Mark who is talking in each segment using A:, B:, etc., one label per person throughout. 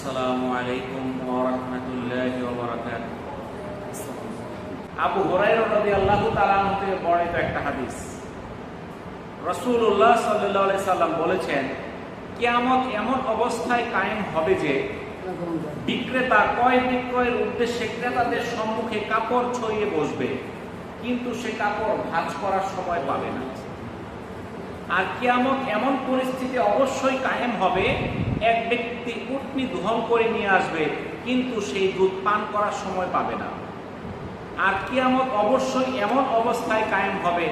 A: আসসালামু আলাইকুম ওয়া রাহমাতুল্লাহি ওয়া বারাকাতুহু। আবু হুরায়রা রাদিয়াল্লাহু তাআলা থেকে বর্ণিত একটা হাদিস। রাসূলুল্লাহ সাল্লাল্লাহু আলাইহি সাল্লাম বলেছেন, কিয়ামত এমন অবস্থায় কায়েম হবে যে বিক্রেতা ক্রয় বিক্রয়ের উদ্দেশ্যে ক্রেতাদের সম্মুখে কাপড় ছড়িয়ে বসবে, কিন্তু সে কাপড় ভাঁজ করার সময় পাবে না। আর কিয়ামত এমন পরিস্থিতি অবশ্যই কায়েম হবে এক ব্যক্তি উটনি দহন করে নিয়ে আসবে, কিন্তু সেই দুধ পান করার সময় পাবে না। আর কিয়ামত অবশ্যই এমন অবস্থায় কায়েম হবে,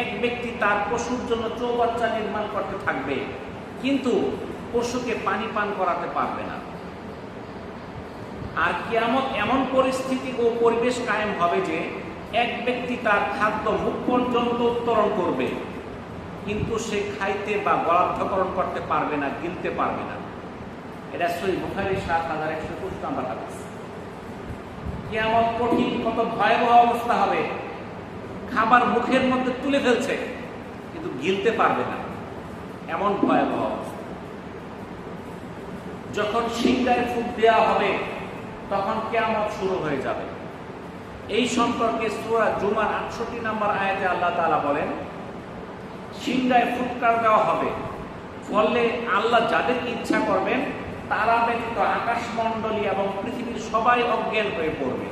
A: এক ব্যক্তি তার পশুর জন্য চৌবাচ্চা নির্মাণ করতে থাকবে, কিন্তু পশুকে পানি পান করাতে পারবে না। আর কিয়ামত এমন পরিস্থিতি ও পরিবেশ কায়েম হবে যে, এক ব্যক্তি তার খাদ্য মুখ পর্যন্ত উত্তরণ করবে, কিন্তু সে খাইতে বা গলাধ্যকরণ করতে পারবে না, গিলতে পারবে না। এটা সই বুখারি, সাত হাজার একশো একুশ নাম্বার হাদিস। কিয়ামত কঠিন, কত ভয়াবহ অবস্থা হবে। খাবার মুখের মধ্যে তুলে ফেলছে, কিন্তু গিলতে পারবে না। এমন ভয়াবহ অবস্থা। যখন সিংহায় ফুট দেওয়া হবে, তখন কেয়ামত শুরু হয়ে যাবে। এই সম্পর্কে সুরা জুমার আটষট্টি নম্বর আয়াতে আল্লাহ তাআলা বলেন সিংহায় ফুটকার দেওয়া হবে? ফলে আল্লাহ যাদেরকে ইচ্ছা করবেন তারা ব্যতীত আকাশমণ্ডলী এবং পৃথিবীর সবাই অজ্ঞান হয়ে পড়বে।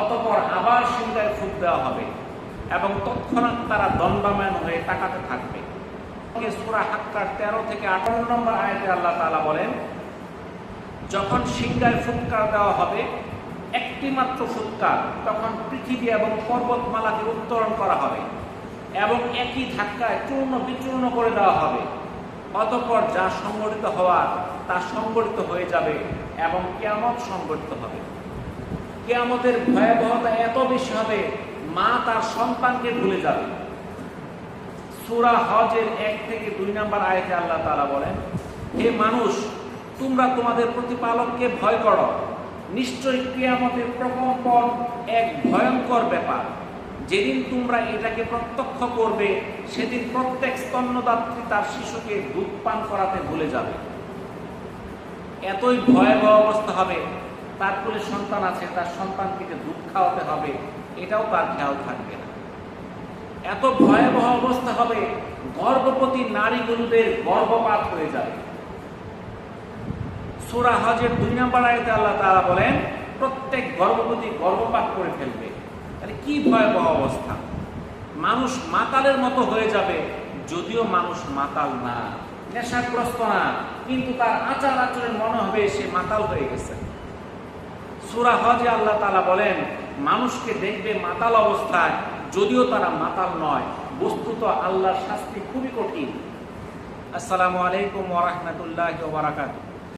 A: অতপর আবার সিংহায় ফুট দেওয়া হবে এবং তৎক্ষণাৎ তারা দণ্ডায়মান হয়ে তাকাতে থাকবে। সুরা হাক্কার তেরো থেকে আঠারো নম্বর আয়াতে আল্লাহ তাআলা বলেন, যখন সিংহায় ফুৎকার দেওয়া হবে একটি মাত্র ফুৎকার, তখন পৃথিবী এবং পর্বতমালাকে উত্তরণ করা হবে এবং একই ধাক্কায় চূর্ণ বিচূর্ণ করে দেওয়া হবে। অতঃপর যা সংগঠিত হওয়ার, তা সংগঠিত হয়ে যাবে এবং কেয়ামত সংগঠিত হবে। কেয়ামতের ভয়াবহতা এত বেশি হবে, মা তার সন্তানকে ভুলে যাবে। সুরা হজের এক থেকে দুই নম্বর আয়তে আল্লাহ তাআলা বলেন, হে মানুষ, তোমরা তোমাদের প্রতিপালককে ভয় করো। নিশ্চয়ই ক্রিয়ামতের প্রকম্পন এক ভয়ঙ্কর ব্যাপার। যেদিন তোমরা এটাকে প্রত্যক্ষ করবে, সেদিন প্রত্যেক স্তন্যদাত্রী তার শিশুকে দুধ পান করাতে ভুলে যাবে। এতই ভয়াবহ অবস্থা হবে। তার কোলে সন্তান আছে, তার সন্তানকে যে দুধ খাওয়াতে হবে, এটাও তার খেয়াল থাকবে না। এত ভয়াবহ অবস্থা হবে, গর্ভবতী নারীগুলোদের গর্ভপাত হয়ে যাবে। সুরা হজের দুই নম্বর আয়তে আল্লাহ তাআলা বলেন, প্রত্যেক গর্ভবতী গর্ভপাত করে ফেলবে। তাহলে কি ভয়াবহ অবস্থা? মানুষ মাতালের মতো হয়ে যাবে, যদিও মানুষ মাতাল না। নেশাগ্রস্ত না, কিন্তু তার আচার আচরণ মনে হবে সে মাতাল হয়ে গেছে। সুরা হজে আল্লাহ তালা বলেন, মানুষকে দেখবে মাতাল অবস্থায়, যদিও তারা মাতাল নয়। বস্তুত আল্লাহর শাস্তি খুবই কঠিন। আসসালামু আলাইকুম ওয়া রাহমাতুল্লাহি ওয়া বারাকাতুহু।